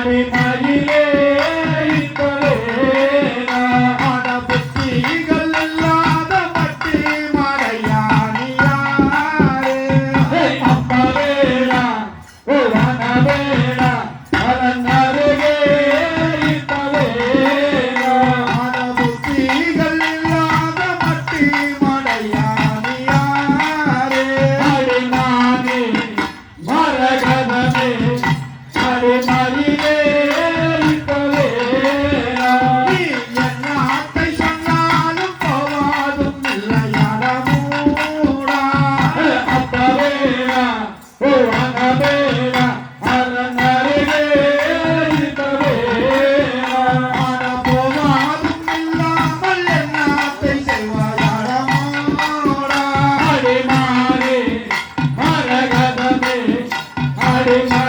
Hare Maria. রে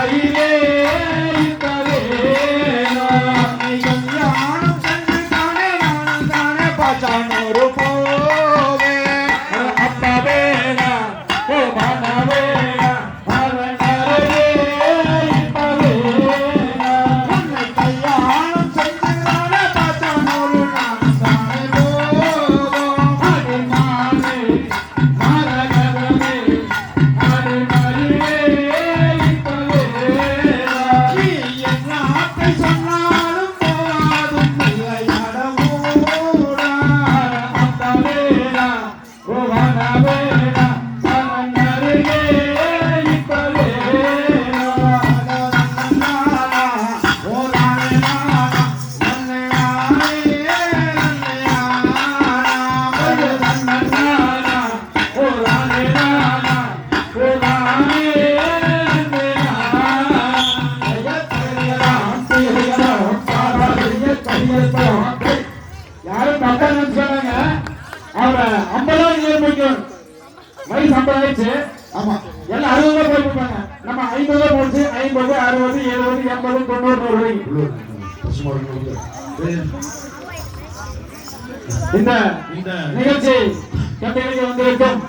I'm a man. ஐம்பதாயிரம் kilo போய்க்கும் வயசு ஐம்பது ஆயிடுச்சு. அறுபது ரூபாய் போய் கொடுப்பாங்க நம்ம ஐம்பது ரூபாய் போச்சு. ஐம்பது அறுபது எழுபது எண்பது தொண்ணூறு ரூபாய் இந்த நிகழ்ச்சி கட்டைகளுக்கு வந்திருக்கும்